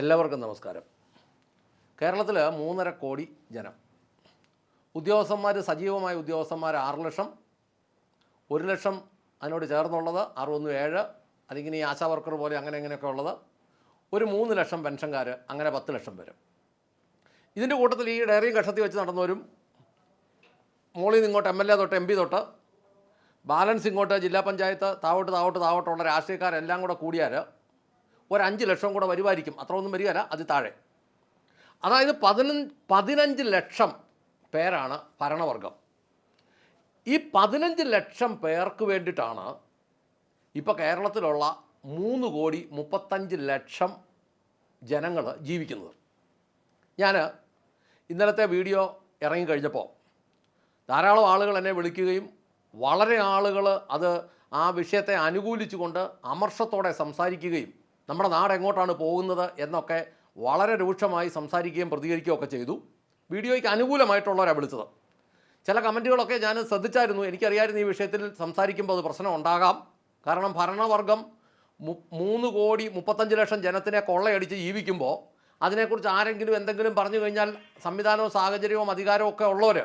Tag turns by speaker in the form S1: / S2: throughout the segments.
S1: എല്ലാവർക്കും നമസ്കാരം. കേരളത്തിൽ മൂന്നര കോടി ജനം. ഉദ്യോഗസ്ഥന്മാർ സജീവമായ ഉദ്യോഗസ്ഥന്മാർ ആറ് ലക്ഷം. ഒരു ലക്ഷം അതിനോട് ചേർന്നുള്ളത് അറുപത്തൊന്ന് ഏഴ് അല്ലെങ്കിൽ ഈ ആശാ വർക്കർ പോലെ അങ്ങനെ ഇങ്ങനെയൊക്കെ ഉള്ളത്. ഒരു മൂന്ന് ലക്ഷം പെൻഷൻകാർ അങ്ങനെ പത്ത് ലക്ഷം പേര് ഇതിന്റെ കൂട്ടത്തിൽ ഈ ഡയറി ഘട്ടത്തിൽ വെച്ച് നടന്നവരും മോളിൽ നിന്ന് ഇങ്ങോട്ട് എം എൽ എ തൊട്ട് എം പി തൊട്ട് ബാലൻസ് ഇങ്ങോട്ട് ജില്ലാ പഞ്ചായത്ത് താവോട്ട് താവോട്ട് താവോട്ടുള്ള രാഷ്ട്രീയക്കാരെല്ലാം കൂടെ കൂടിയാൽ ഒരു അഞ്ച് ലക്ഷം കൂടെ വരുമായിരിക്കും. അത്ര ഒന്നും വരികയല്ല അത് താഴെ. അതായത് പതിനഞ്ച് പതിനഞ്ച് ലക്ഷം പേരാണ് ഭരണവർഗം. ഈ പതിനഞ്ച് ലക്ഷം പേർക്ക് വേണ്ടിയിട്ടാണ് ഇപ്പോൾ കേരളത്തിലുള്ള മൂന്ന് കോടി മുപ്പത്തഞ്ച് ലക്ഷം ജനങ്ങൾ ജീവിക്കുന്നത്. ഞാൻ ഇന്നലത്തെ വീഡിയോ ഇറങ്ങിക്കഴിഞ്ഞപ്പോൾ ധാരാളം ആളുകൾ എന്നെ വിളിക്കുകയും വളരെ ആളുകൾ അത് ആ വിഷയത്തെ അനുകൂലിച്ചുകൊണ്ട് അമർഷത്തോടെ സംസാരിക്കുകയും നമ്മുടെ നാട് എങ്ങോട്ടാണ് പോകുന്നത് എന്നൊക്കെ വളരെ രൂക്ഷമായി സംസാരിക്കുകയും പ്രതികരിക്കുകയും ഒക്കെ ചെയ്തു. വീഡിയോയ്ക്ക് അനുകൂലമായിട്ടുള്ളവരാണ് വിളിച്ചത്. ചില കമന്റുകളൊക്കെ ഞാൻ ശ്രദ്ധിച്ചായിരുന്നു. എനിക്കറിയായിരുന്നു ഈ വിഷയത്തിൽ സംസാരിക്കുമ്പോൾ അത് പ്രശ്നം ഉണ്ടാകാം. കാരണം ഭരണവർഗം മൂന്ന് കോടി മുപ്പത്തഞ്ച് ലക്ഷം ജനത്തിനെ കൊള്ളയടിച്ച് ജീവിക്കുമ്പോൾ അതിനെക്കുറിച്ച് ആരെങ്കിലും എന്തെങ്കിലും പറഞ്ഞു കഴിഞ്ഞാൽ സംവിധാനവും സാഹചര്യവും അധികാരവും ഒക്കെ ഉള്ളവർ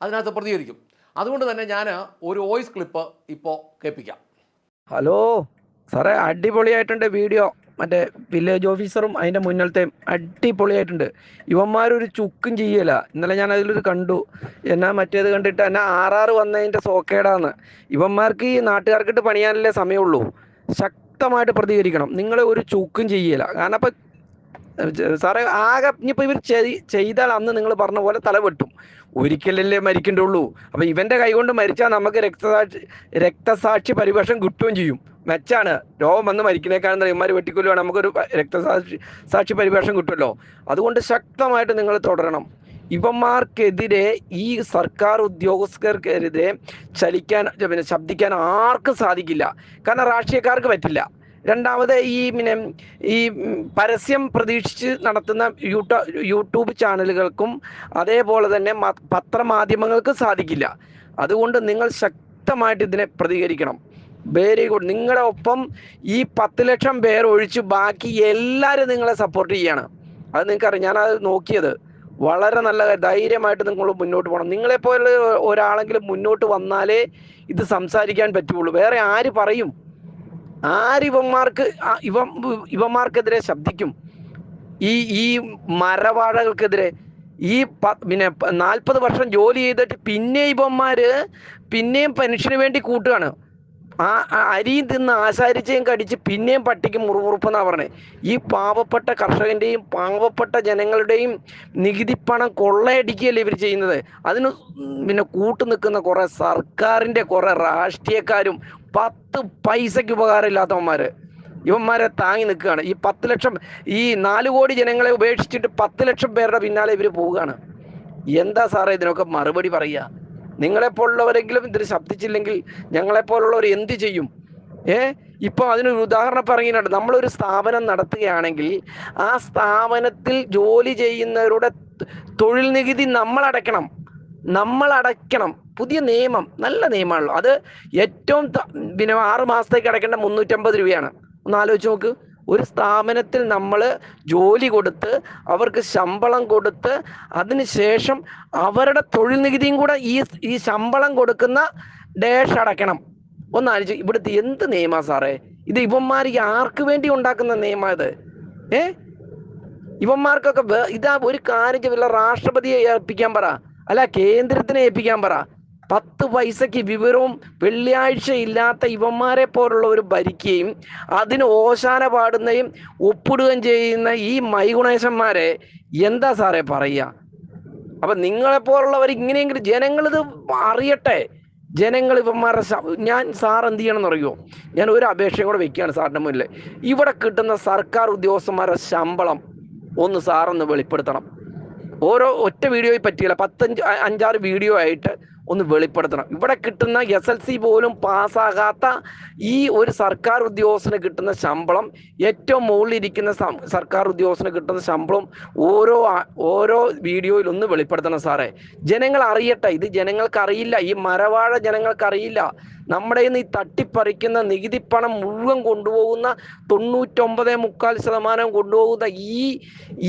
S1: അതിനകത്ത് പ്രതികരിക്കും. അതുകൊണ്ട് തന്നെ ഞാൻ ഒരു വോയിസ് ക്ലിപ്പ് ഇപ്പോൾ കേൾപ്പിക്കാം.
S2: ഹലോ സാറേ അടിപൊളിയായിട്ടുണ്ട് വീഡിയോ. മറ്റേ വില്ലേജ് ഓഫീസറും അതിന്റെ മുന്നിലത്തെ അടിപൊളിയായിട്ടുണ്ട്. ഇവന്മാരൊരു ചുക്കും ചെയ്യല. ഇന്നലെ ഞാൻ അതിലൊരു കണ്ടു. എന്നാ മറ്റേത് കണ്ടിട്ട് എന്നാ ആറാറ് വന്നതിന്റെ സോക്കേടാന്ന്. ഇവന്മാർക്ക് ഈ നാട്ടുകാർക്കിട്ട് പണിയാനല്ലേ സമയമുള്ളൂ. ശക്തമായിട്ട് പ്രതികരിക്കണം. നിങ്ങൾ ഒരു ചുക്കും ചെയ്യല. കാരണം അപ്പം സാറേ ആകെ ഇനിയിപ്പോൾ ഇവർ ചെയ്- ചെയ്താൽ അന്ന് നിങ്ങൾ പറഞ്ഞ പോലെ തല വെട്ടും. ഒരിക്കലല്ലേ മരിക്കണ്ടുള്ളൂ. അപ്പോൾ ഇവന്റെ കൈകൊണ്ട് മരിച്ചാൽ നമുക്ക് രക്തസാക്ഷി രക്തസാക്ഷി പരിവേഷം കിട്ടുകയും ചെയ്യും. മെച്ചാണ്. രോഗം വന്ന് മരിക്കുന്നേക്കാണെന്ന് ഇവന്മാർ വെട്ടിക്കൊല്ലുവാണ്. നമുക്കൊരു രക്തസാക്ഷി സാക്ഷി പരിവേഷം കിട്ടുമല്ലോ. അതുകൊണ്ട് ശക്തമായിട്ട് നിങ്ങൾ തുടരണം. ഇവന്മാർക്കെതിരെ ഈ സർക്കാർ ഉദ്യോഗസ്ഥർക്കെതിരെ ചലിക്കാൻ പിന്നെ ശബ്ദിക്കാൻ ആർക്കും സാധിക്കില്ല. കാരണം രാഷ്ട്രീയക്കാർക്ക് പറ്റില്ല. രണ്ടാമത് ഈ പിന്നെ ഈ പരസ്യം പ്രതീക്ഷിച്ച് നടത്തുന്ന യൂട്യൂബ് യൂട്യൂബ് ചാനലുകൾക്കും അതേപോലെ തന്നെ പത്രമാധ്യമങ്ങൾക്ക് സാധിക്കില്ല. അതുകൊണ്ട് നിങ്ങൾ ശക്തമായിട്ട് ഇതിനെ പ്രതികരിക്കണം. വെരി ഗുഡ് നിങ്ങളുടെ ഒപ്പം ഈ പത്ത് ലക്ഷം പേർ ഒഴിച്ച് ബാക്കി എല്ലാവരും നിങ്ങളെ സപ്പോർട്ട് ചെയ്യാണ്. അത് നിങ്ങൾക്കറിയാം. ഞാനത് നോക്കിയത്. വളരെ നല്ല ധൈര്യമായിട്ട് നിങ്ങൾ മുന്നോട്ട് പോകണം. നിങ്ങളെപ്പോലെ ഒരാളെങ്കിലും മുന്നോട്ട് വന്നാലേ ഇത് സംസാരിക്കാൻ പറ്റുള്ളൂ. വേറെ ആര് പറയും? ആരിവന്മാർക്ക് ഇവ ഇവന്മാർക്കെതിരെ ശബ്ദിക്കും? ഈ ഈ മരവാഴകൾക്കെതിരെ ഈ പിന്നെ നാൽപ്പത് വർഷം ജോലി ചെയ്തിട്ട് പിന്നെ ഇവന്മാര് പിന്നെയും പെൻഷന് വേണ്ടി കൂട്ടുകയാണ്. ആ അരിയും തിന്ന് ആശാരിച്ചയും കടിച്ച് പിന്നെയും പട്ടിക്ക് മുറുമുറുപ്പെന്നാ പറഞ്ഞത് ഈ പാവപ്പെട്ട കർഷകന്റെയും പാവപ്പെട്ട ജനങ്ങളുടെയും നികുതിപ്പണം കൊള്ളയടിക്കുകയല്ലേ ഇവർ ചെയ്യുന്നത്? അതിന് പിന്നെ കൂട്ടു നിൽക്കുന്ന കുറേ സർക്കാരിന്റെ കുറേ രാഷ്ട്രീയക്കാരും പത്ത് പൈസയ്ക്ക് ഉപകാരമില്ലാത്തവന്മാർ ഇവന്മാരെ താങ്ങി നിൽക്കുകയാണ്. ഈ പത്ത് ലക്ഷം ഈ നാല് കോടി ജനങ്ങളെ ഉപേക്ഷിച്ചിട്ട് പത്ത് ലക്ഷം പേരുടെ പിന്നാലെ ഇവർ പോവുകയാണ്. എന്താ സാറേ ഇതിനൊക്കെ മറുപടി പറയുക? നിങ്ങളെപ്പോലുള്ളവരെങ്കിലും ഇതിന് ശബ്ദിച്ചില്ലെങ്കിൽ ഞങ്ങളെപ്പോലുള്ളവർ എന്ത് ചെയ്യും? ഏ? ഇപ്പോൾ അതിനൊരു ഉദാഹരണം പറയുന്നുണ്ട് നമ്മളൊരു സ്ഥാപനം നടത്തുകയാണെങ്കിൽ ആ സ്ഥാപനത്തിൽ ജോലി ചെയ്യുന്നവരുടെ തൊഴിൽ നികുതി നമ്മൾ അടയ്ക്കണം നമ്മൾ അടയ്ക്കണം പുതിയ നിയമം നല്ല നിയമമാണല്ലോ. അത് ഏറ്റവും പിന്നെ ആറ് മാസത്തേക്ക് അടയ്ക്കേണ്ട മുന്നൂറ്റമ്പത് രൂപയാണ്. ഒന്ന് ആലോചിച്ച് നോക്ക്. ഒരു സ്ഥാപനത്തിൽ നമ്മൾ ജോലി കൊടുത്ത് അവർക്ക് ശമ്പളം കൊടുത്ത് അതിനുശേഷം അവരുടെ തൊഴിൽ നികുതിയും കൂടെ ഈ ഈ ശമ്പളം കൊടുക്കുന്ന ഡേഷ് അടയ്ക്കണം. ഒന്ന് ആലോചിച്ച് ഇവിടുത്തെ എന്ത് നിയമമാണ് സാറേ? ഇത് ഇവന്മാർ ആർക്ക് വേണ്ടി ഉണ്ടാക്കുന്ന നിയമം ഇത്? ഏ? ഇവന്മാർക്കൊക്കെ ഇതാ ഒരു കാര്യം ചെയ്യ- വല്ല രാഷ്ട്രപതിയെ ഏൽപ്പിക്കാൻ പറ. അല്ല കേന്ദ്രത്തിനെ ഏൽപ്പിക്കാൻ പറ. പത്ത് പൈസയ്ക്ക് വിവരവും വെള്ളിയാഴ്ച ഇല്ലാത്ത ഇവന്മാരെ പോലുള്ളവർ ഭരിക്കുകയും അതിന് ഓശാന പാടുന്നതും ഒപ്പിടുകയും ചെയ്യുന്ന ഈ മൈഗുണേശന്മാരെ എന്താ സാറേ പറയുക? അപ്പൊ നിങ്ങളെപ്പോലുള്ളവർ ഇങ്ങനെയെങ്കിലും ഇത് അറിയട്ടെ. ജനങ്ങൾ ഇവന്മാരുടെ ഞാൻ സാർ എന്ത് ചെയ്യണമെന്ന് എന്നറിയോ ഞാൻ ഒരു അപേക്ഷയും കൂടെ വെക്കുകയാണ് സാറിന്റെ മുന്നിൽ. ഇവിടെ കിട്ടുന്ന സർക്കാർ ഉദ്യോഗസ്ഥന്മാരുടെ ശമ്പളം ഒന്ന് സാറൊന്ന് വെളിപ്പെടുത്തണം. ഓരോ ഒറ്റ വീഡിയോയിൽ പറ്റിയില്ല. പത്തഞ്ച് അഞ്ചാറ് വീഡിയോ ആയിട്ട് ഒന്ന് വെളിപ്പെടുത്തണം. ഇവിടെ കിട്ടുന്ന എസ് എൽ സി പോലും പാസ്സാകാത്ത ഈ ഒരു സർക്കാർ ഉദ്യോഗസ്ഥന് കിട്ടുന്ന ശമ്പളം ഏറ്റവും മുകളിലിരിക്കുന്ന സർക്കാർ ഉദ്യോഗസ്ഥന് കിട്ടുന്ന ശമ്പളം ഓരോ ഓരോ വീഡിയോയിൽ ഒന്ന് വെളിപ്പെടുത്തണം സാറേ. ജനങ്ങൾ അറിയട്ടെ. ഇത് ജനങ്ങൾക്ക് അറിയില്ല. ഈ മരവാഴ ജനങ്ങൾക്ക് അറിയില്ല. നമ്മുടെ ഈ തട്ടിപ്പറിക്കുന്ന നികുതി പണം മുഴുവൻ കൊണ്ടുപോകുന്ന തൊണ്ണൂറ്റൊമ്പത് മുക്കാൽ ശതമാനം കൊണ്ടുപോകുന്ന ഈ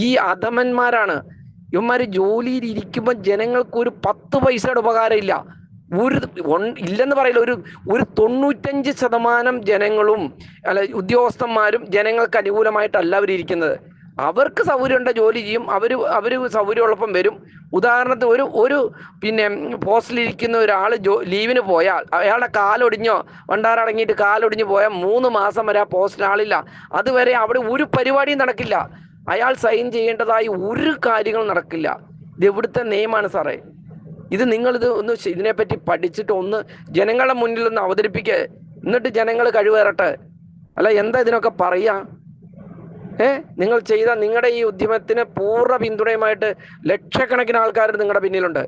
S2: ഈ അധമന്മാരാണ്. ഇവന്മാർ ജോലിയിൽ ഇരിക്കുമ്പോൾ ജനങ്ങൾക്ക് ഒരു പത്ത് പൈസയുടെ ഉപകാരമില്ല ഒരു ഇല്ലെന്ന് പറയില്ല. ഒരു ഒരു തൊണ്ണൂറ്റഞ്ച് ശതമാനം ജനങ്ങളും അല്ല ഉദ്യോഗസ്ഥന്മാരും ജനങ്ങൾക്ക് അനുകൂലമായിട്ടല്ല അവരിയ്ക്കുന്നത്. അവർക്ക് സൗകര്യമുണ്ട് ജോലി ചെയ്യും. അവർ അവർ സൗകര്യമുള്ളപ്പം വരും. ഉദാഹരണത്തിന് ഒരു ഒരു പിന്നെ പോസ്റ്റിലിരിക്കുന്ന ഒരാൾ ജോ ലീവിന് പോയാൽ അയാളുടെ കാലൊടിഞ്ഞോ വണ്ടാറടങ്ങിയിട്ട് കാലൊടിഞ്ഞ് പോയാൽ മൂന്ന് മാസം വരെ ആ പോസ്റ്റിൽ ആളില്ല അതുവരെ അവിടെ ഒരു പരിപാടിയും നടക്കില്ല. അയാൾ സൈൻ ചെയ്യേണ്ടതായി ഒരു കാര്യങ്ങൾ നടക്കില്ല. ഇത് എവിടുത്തെ നിയമമാണ് സാറേ? ഇത് നിങ്ങളിത് ഒന്ന് ഇതിനെപ്പറ്റി പഠിച്ചിട്ട് ഒന്ന് ജനങ്ങളുടെ മുന്നിൽ ഒന്ന് അവതരിപ്പിക്കുക എന്നിട്ട് ജനങ്ങൾ കഴിവേറട്ടെ. അല്ല എന്താ ഇതിനൊക്കെ പറയാ? ഏ? നിങ്ങൾ ചെയ്ത നിങ്ങളുടെ ഈ ഉദ്യമത്തിന് പൂർണ പിന്തുണയുമായിട്ട് ലക്ഷക്കണക്കിന് ആൾക്കാർ നിങ്ങളുടെ പിന്നിലുണ്ട്.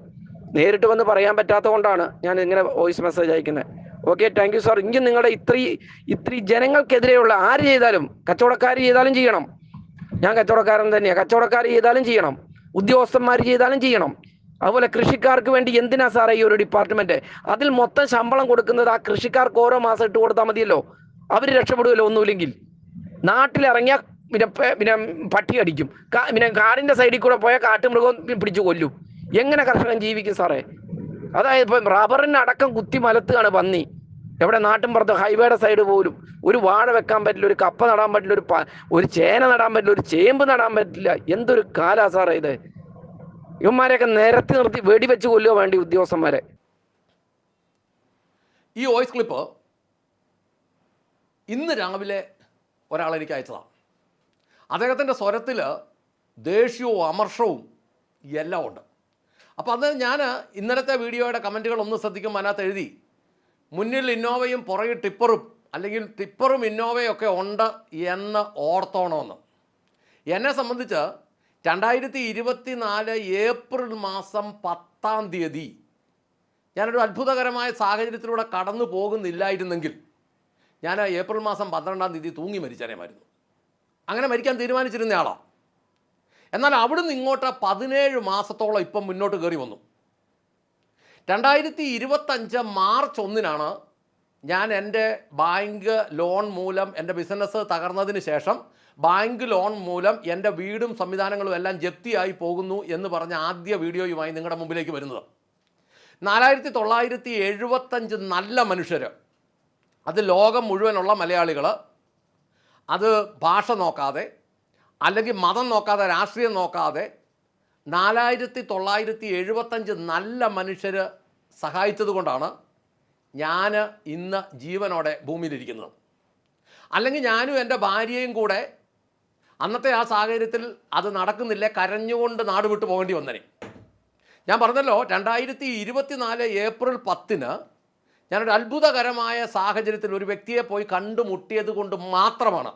S2: നേരിട്ട് വന്ന് പറയാൻ പറ്റാത്തത് കൊണ്ടാണ് ഞാൻ ഇങ്ങനെ വോയിസ് മെസ്സേജ് അയക്കുന്നത് ഓക്കെ താങ്ക് യു സാർ ഇനി നിങ്ങളുടെ ഇത്രയും ഇത്രയും ജനങ്ങൾക്കെതിരെയുള്ള ആര് ചെയ്താലും കച്ചവടക്കാർ ചെയ്താലും ചെയ്യണം. ഞാൻ കച്ചവടക്കാരൻ തന്നെയാണ് കച്ചവടക്കാർ ചെയ്താലും ചെയ്യണം. ഉദ്യോഗസ്ഥന്മാർ ചെയ്താലും ചെയ്യണം. അതുപോലെ കൃഷിക്കാർക്ക് വേണ്ടി എന്തിനാ സാറേ ഈ ഒരു ഡിപ്പാർട്ട്മെന്റ്? അതിൽ മൊത്തം ശമ്പളം കൊടുക്കുന്നത് ആ കൃഷിക്കാർക്ക് ഓരോ മാസം ഇട്ട് കൊടുത്താൽ മതിയല്ലോ. അവർ രക്ഷപ്പെടുമല്ലോ ഒന്നുമില്ലെങ്കിൽ. നാട്ടിലിറങ്ങിയ പിന്നെ പിന്നെ പട്ടി അടിക്കും. പിന്നെ കാടിന്റെ സൈഡിൽ കൂടെ പോയാൽ കാട്ടുമൃഗം പിടിച്ചു കൊല്ലും. എങ്ങനെ കർഷകൻ ജീവിക്കും സാറേ? അതായത് ഇപ്പം റബ്ബറിനടക്കം കുത്തി മലത്തുകയാണ് പന്നി. എവിടെ നാട്ടിൻ പുറത്ത് ഹൈവേയുടെ സൈഡ് പോലും ഒരു വാഴ വെക്കാൻ പറ്റില്ല ഒരു കപ്പ നടാൻ പറ്റില്ല ഒരു ഒരു ചേന നടാൻ പറ്റില്ല ഒരു ചേമ്പ് നടാൻ പറ്റില്ല. എന്തൊരു കാലാ സാറേ ഇത്? ഇവന്മാരെയൊക്കെ നിരത്തി നിർത്തി വെടിവെച്ച് കൊല്ലുക വേണ്ടി ഉദ്യോഗസ്ഥന്മാരെ.
S1: ഈ വോയിസ് ക്ലിപ്പ് ഇന്ന് രാവിലെ ഒരാൾ എനിക്ക് അയച്ചതാണ് അദ്ദേഹത്തിന്റെ സ്വരത്തിൽ ദേഷ്യവും അമർഷവും എല്ലാം ഉണ്ട്. അപ്പോൾ അത് ഞാൻ ഇന്നലത്തെ വീഡിയോയുടെ കമന്റുകൾ ഒന്ന് അതിനകത്ത് എഴുതി. മുന്നിൽ ഇന്നോവയും പുറകിൽ ടിപ്പറും അല്ലെങ്കിൽ ടിപ്പറും ഇന്നോവയും ഒക്കെ ഉണ്ട് എന്ന് ഓർത്തോണമെന്ന് എന്നെ സംബന്ധിച്ച് രണ്ടായിരത്തി ഇരുപത്തി നാല് ഏപ്രിൽ മാസം പത്താം തീയതി ഞാനൊരു അത്ഭുതകരമായ സാഹചര്യത്തിലൂടെ കടന്നു പോകുന്നില്ലായിരുന്നെങ്കിൽ ഞാൻ ഏപ്രിൽ മാസം പന്ത്രണ്ടാം തീയതി തൂങ്ങി മരിച്ചേനേമായിരുന്നു അങ്ങനെ മരിക്കാൻ തീരുമാനിച്ചിരുന്നയാളാണ് എന്നാൽ അവിടുന്ന് ഇങ്ങോട്ട് പതിനേഴ് മാസത്തോളം ഇപ്പം മുന്നോട്ട് കയറി വന്നു. രണ്ടായിരത്തി ഇരുപത്തഞ്ച് മാർച്ച് ഒന്നിനാണ് ഞാൻ എന്റെ ബാങ്ക് ലോൺ മൂലം എന്റെ ബിസിനസ് തകർന്നതിന് ശേഷം ബാങ്ക് ലോൺ മൂലം എന്റെ വീടും സംവിധാനങ്ങളും എല്ലാം ജപ്തിയായി പോകുന്നു എന്ന് പറഞ്ഞ ആദ്യ വീഡിയോയുമായി നിങ്ങളുടെ മുമ്പിലേക്ക് വരുന്നത്. നാലായിരത്തി തൊള്ളായിരത്തി എഴുപത്തഞ്ച് നല്ല മനുഷ്യർ അത് ലോകം മുഴുവനുള്ള മലയാളികൾ അത് ഭാഷ നോക്കാതെ അല്ലെങ്കിൽ മതം നോക്കാതെ രാഷ്ട്രീയം നോക്കാതെ നാലായിരത്തി തൊള്ളായിരത്തി എഴുപത്തഞ്ച് നല്ല മനുഷ്യർ സഹായിച്ചത് കൊണ്ടാണ് ഞാൻ ഇന്ന് ജീവനോടെ ഭൂമിയിലിരിക്കുന്നത്. അല്ലെങ്കിൽ ഞാനും എന്റെ ഭാര്യയും കൂടെ അന്നത്തെ ആ സാഹചര്യത്തിൽ അത് നടക്കുന്നില്ല കരഞ്ഞുകൊണ്ട് നാട് വിട്ടു പോകേണ്ടി വന്നനെ. ഞാൻ പറഞ്ഞല്ലോ രണ്ടായിരത്തി ഇരുപത്തിനാല് ഏപ്രിൽ പത്തിന് ഞാനൊരു അത്ഭുതകരമായ സാഹചര്യത്തിൽ ഒരു വ്യക്തിയെ പോയി കണ്ടുമുട്ടിയത് കൊണ്ട് മാത്രമാണ്.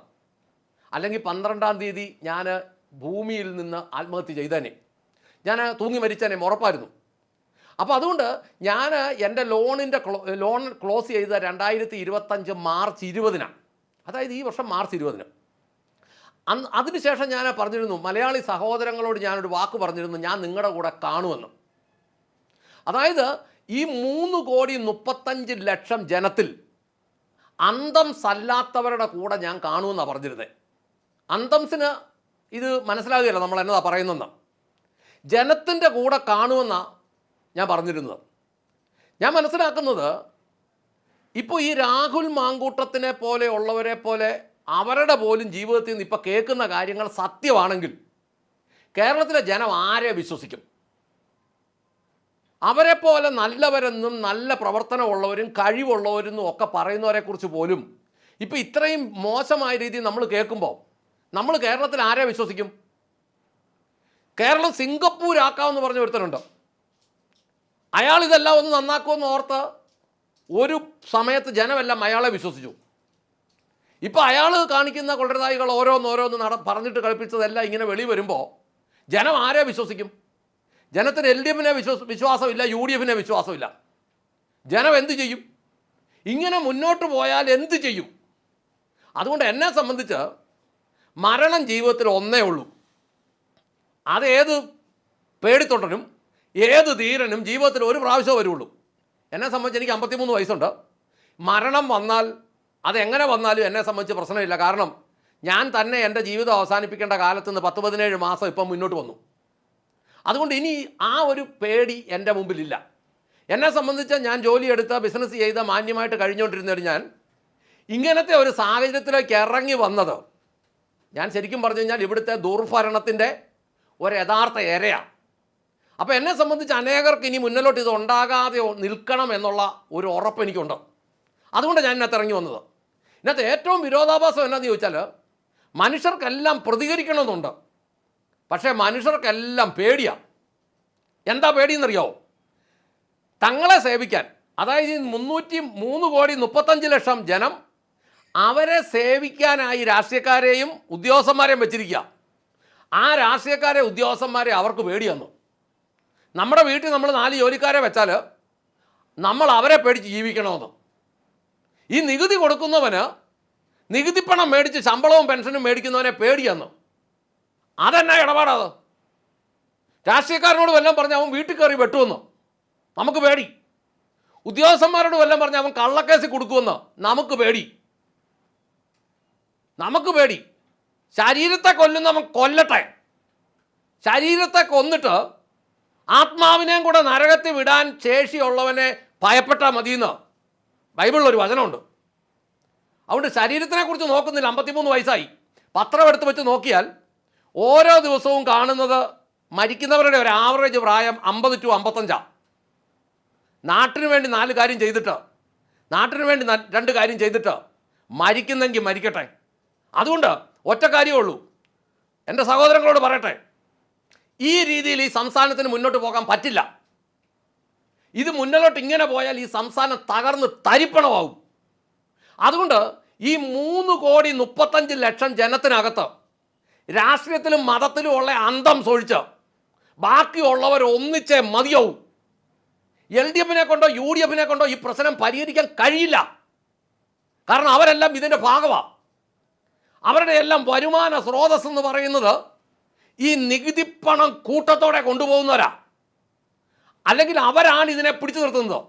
S1: അല്ലെങ്കിൽ പന്ത്രണ്ടാം തീയതി ഞാൻ ഭൂമിയിൽ നിന്ന് ആത്മഹത്യ ചെയ്തേനെ. ഞാൻ തൂങ്ങി മരിച്ചതിനെ ഉറപ്പായിരുന്നു. അപ്പോൾ അതുകൊണ്ട് ഞാൻ എന്റെ ലോണിന്റെ ലോൺ ക്ലോസ് ചെയ്ത രണ്ടായിരത്തി ഇരുപത്തഞ്ച് മാർച്ച് ഇരുപതിനാണ് അതായത് ഈ വർഷം മാർച്ച് ഇരുപതിന്. അന്ന് അതിനുശേഷം ഞാൻ പറഞ്ഞിരുന്നു മലയാളി സഹോദരങ്ങളോട് ഞാനൊരു വാക്ക് പറഞ്ഞിരുന്നു ഞാൻ നിങ്ങളുടെ കൂടെ കാണുമെന്ന്. അതായത് ഈ മൂന്ന് കോടി മുപ്പത്തഞ്ച് ലക്ഷം ജനത്തിൽ അന്തം സല്ലാത്തവരുടെ കൂടെ ഞാൻ കാണുമെന്നാണ് പറഞ്ഞിരുന്നത് അന്തംസിന് ഇത് മനസ്സിലാകുകയല്ല നമ്മൾ എന്നതാ പറയുന്നെന്ന് ജനത്തിന്റെ കൂടെ കാണുമെന്നാണ് ഞാൻ പറഞ്ഞിരുന്നത്. ഞാൻ മനസ്സിലാക്കുന്നത് ഇപ്പോൾ ഈ രാഹുൽ മാങ്കൂട്ടത്തിനെ പോലെ ഉള്ളവരെ പോലെ അവരുടെ പോലും ജീവിതത്തിൽ നിന്ന് ഇപ്പോൾ കേൾക്കുന്ന കാര്യങ്ങൾ സത്യമാണെങ്കിൽ കേരളത്തിലെ ജനം ആരെ വിശ്വസിക്കും? അവരെ പോലെ നല്ലവരെന്നും നല്ല പ്രവർത്തനമുള്ളവരും കഴിവുള്ളവരെന്നും ഒക്കെ പറയുന്നവരെക്കുറിച്ച് പോലും ഇപ്പം ഇത്രയും മോശമായ രീതിയിൽ നമ്മൾ കേൾക്കുമ്പോൾ നമ്മൾ കേരളത്തിൽ ആരെ വിശ്വസിക്കും? കേരളം സിംഗപ്പൂരാക്കാമെന്ന് പറഞ്ഞ ഒരുത്തനുണ്ട്. അയാൾ ഇതെല്ലാം ഒന്ന് നന്നാക്കുമെന്ന് ഓർത്ത് ഒരു സമയത്ത് ജനമെല്ലാം അയാളെ വിശ്വസിച്ചു. ഇപ്പോൾ അയാൾ കാണിക്കുന്ന കൊള്ളരുതായികൾ ഓരോന്നോരോന്ന് നട പറഞ്ഞിട്ട് കളിപ്പിച്ചതെല്ലാം ഇങ്ങനെ വെളി വരുമ്പോൾ ജനം ആരെ വിശ്വസിക്കും? ജനത്തിന് എൽ ഡി എഫിനെ വിശ്വസ വിശ്വാസമില്ല യു ഡി എഫിനെ വിശ്വാസമില്ല. ജനം എന്ത് ചെയ്യും? ഇങ്ങനെ മുന്നോട്ട് പോയാൽ എന്ത് ചെയ്യും? അതുകൊണ്ട് എന്നെ സംബന്ധിച്ച് മരണം ജീവിതത്തിൽ ഒന്നേ ഉള്ളൂ. അതേത് പേടിത്തൊണ്ടനും ഏത് ധീരനും ജീവിതത്തിൽ ഒരു പ്രാവശ്യമേ വരുള്ളൂ. എന്നെ സംബന്ധിച്ച് എനിക്ക് അമ്പത്തിമൂന്ന് വയസ്സുണ്ട്. മരണം വന്നാൽ അതെങ്ങനെ വന്നാലും എന്നെ സംബന്ധിച്ച് പ്രശ്നമില്ല. കാരണം ഞാൻ തന്നെ എന്റെ ജീവിതം അവസാനിപ്പിക്കേണ്ട കാലത്ത് നിന്ന് പത്ത് പതിനേഴ് മാസം ഇപ്പം മുന്നോട്ട് വന്നു. അതുകൊണ്ട് ഇനി ആ ഒരു പേടി എന്റെ മുമ്പിലില്ല. എന്നെ സംബന്ധിച്ച് ഞാൻ ജോലിയെടുത്ത് ബിസിനസ് ചെയ്ത മാന്യമായിട്ട് കഴിഞ്ഞുകൊണ്ടിരുന്നൊരു ഞാൻ ഇങ്ങനത്തെ ഒരു സാഹചര്യത്തിലേക്ക് ഇറങ്ങി വന്നത് ഞാൻ ശരിക്കും പറഞ്ഞു കഴിഞ്ഞാൽ ഇവിടുത്തെ ദുർഭരണത്തിന്റെ ഒരു യഥാർത്ഥ ഇരയാണ് അപ്പോൾ എന്നെ സംബന്ധിച്ച് അനേകർക്ക് ഇനി മുന്നിലോട്ട് ഇത് ഉണ്ടാകാതെ നിൽക്കണം എന്നുള്ള ഒരു ഉറപ്പ് എനിക്കുണ്ട്. അതുകൊണ്ട് ഞാൻ ഇതിനകത്ത് ഇറങ്ങി വന്നത്. ഇതിനകത്ത് ഏറ്റവും വിരോധാഭാസം എന്നാന്ന് ചോദിച്ചാൽ മനുഷ്യർക്കെല്ലാം പ്രതികരിക്കണമെന്നുണ്ട്. പക്ഷേ മനുഷ്യർക്കെല്ലാം പേടിയാണ് എന്താ പേടിയെന്നറിയാവോ തങ്ങളെ സേവിക്കാൻ അതായത് ഈ മുന്നൂറ്റി മൂന്ന് കോടി മുപ്പത്തഞ്ച് ലക്ഷം ജനം അവരെ സേവിക്കാനായി രാഷ്ട്രീയക്കാരെയും ഉദ്യോഗസ്ഥന്മാരെയും വെച്ചിരിക്കുക ആ രാഷ്ട്രീയക്കാരെ ഉദ്യോഗസ്ഥന്മാരെ അവർക്ക് പേടി വന്നു. നമ്മുടെ വീട്ടിൽ നമ്മൾ നാല് ജോലിക്കാരെ വെച്ചാൽ നമ്മൾ അവരെ പേടിച്ച് ജീവിക്കണമെന്ന്. ഈ നികുതി കൊടുക്കുന്നവന് നികുതി പണം മേടിച്ച് ശമ്പളവും പെൻഷനും മേടിക്കുന്നവനെ പേടിയെന്ന് അതെന്നാ ഇടപാടാത് രാഷ്ട്രീയക്കാരനോട് വല്ലതും പറഞ്ഞ് അവൻ വീട്ടിൽ കയറി വെട്ടുമെന്ന്. നമുക്ക് പേടി. ഉദ്യോഗസ്ഥന്മാരോട് വല്ലതും പറഞ്ഞ് അവൻ കള്ളക്കേസിൽ കൊടുക്കുമെന്ന്. നമുക്ക് പേടി. നമുക്ക് പേടി. ശരീരത്തെ കൊല്ലുന്നവൻ കൊല്ലട്ടെ. ശരീരത്തെ കൊന്നിട്ട് ആത്മാവിനെയും കൂടെ നരകത്തിൽ വിടാൻ ശേഷിയുള്ളവനെ ഭയപ്പെട്ടാൽ മതിയെന്ന് ബൈബിളിലൊരു വചനമുണ്ട്. അതുകൊണ്ട് ശരീരത്തിനെ കുറിച്ച് നോക്കുന്നില്ല. അമ്പത്തിമൂന്ന് വയസ്സായി. പത്രം എടുത്ത് വെച്ച് നോക്കിയാൽ ഓരോ ദിവസവും കാണുന്നത് മരിക്കുന്നവരുടെ ഒരു ആവറേജ് പ്രായം അമ്പത് ടു അമ്പത്തഞ്ചാണ് നാട്ടിന് വേണ്ടി നാല് കാര്യം ചെയ്തിട്ട് നാട്ടിന് വേണ്ടി രണ്ട് കാര്യം ചെയ്തിട്ട് മരിക്കുന്നെങ്കിൽ മരിക്കട്ടെ. അതുകൊണ്ട് ഒറ്റ കാര്യമേ ഉള്ളൂ എന്റെ സഹോദരങ്ങളോട് പറയട്ടെ. ഈ രീതിയിൽ ഈ സംസ്ഥാനത്തിന് മുന്നോട്ട് പോകാൻ പറ്റില്ല. ഇത് മുന്നിലോട്ട് ഇങ്ങനെ പോയാൽ ഈ സംസ്ഥാനം തകർന്ന് തരിപ്പണമാവും. അതുകൊണ്ട് ഈ മൂന്ന് കോടി മുപ്പത്തഞ്ച് ലക്ഷം ജനത്തിനകത്ത് രാഷ്ട്രീയത്തിലും മതത്തിലും ഉള്ള അന്തം സൊഴിച്ച് ബാക്കിയുള്ളവർ ഒന്നിച്ചേ മതിയാവും. എൽ ഡി എഫിനെ കൊണ്ടോ യു ഡി എഫിനെ കൊണ്ടോ ഈ പ്രശ്നം പരിഹരിക്കാൻ കഴിയില്ല. കാരണം അവരെല്ലാം ഇതിന്റെ ഭാഗമാണ് അവരുടെ എല്ലാം വരുമാന സ്രോതസ് എന്ന് പറയുന്നത് ഈ നികുതിപ്പണം കൂട്ടത്തോടെ കൊണ്ടുപോകുന്നവരാ. അല്ലെങ്കിൽ അവരാണ് ഇതിനെ പിടിച്ചു നിർത്തുന്നത്.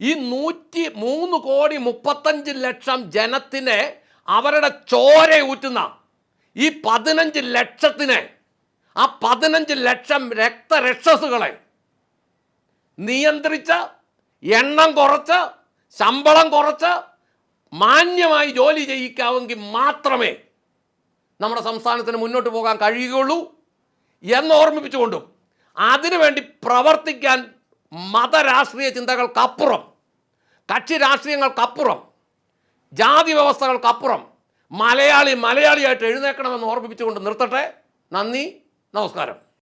S1: ഈ നൂറ്റി മൂന്ന് കോടി മുപ്പത്തഞ്ച് ലക്ഷം ജനത്തിനെ അവരുടെ ചോര ഊറ്റുന്ന ഈ പതിനഞ്ച് ലക്ഷത്തിനെ ആ പതിനഞ്ച് ലക്ഷം രക്തരക്ഷസുകളെ നിയന്ത്രിച്ച് എണ്ണം കുറച്ച് ശമ്പളം കുറച്ച് മാന്യമായി ജോലി ചെയ്യിക്കാവെങ്കിൽ മാത്രമേ നമ്മുടെ സംസ്ഥാനത്തിന് മുന്നോട്ട് പോകാൻ കഴിയുകയുള്ളൂ എന്ന് ഓർമ്മിപ്പിച്ചുകൊണ്ടും അതിനുവേണ്ടി പ്രവർത്തിക്കാൻ മതരാഷ്ട്രീയ ചിന്തകൾക്കപ്പുറം കക്ഷി രാഷ്ട്രീയങ്ങൾക്കപ്പുറം ജാതി വ്യവസ്ഥകൾക്കപ്പുറം മലയാളി മലയാളിയായിട്ട് എഴുന്നേക്കണമെന്ന് ഓർമ്മിപ്പിച്ചുകൊണ്ട് നിർത്തട്ടെ. നന്ദി നമസ്കാരം.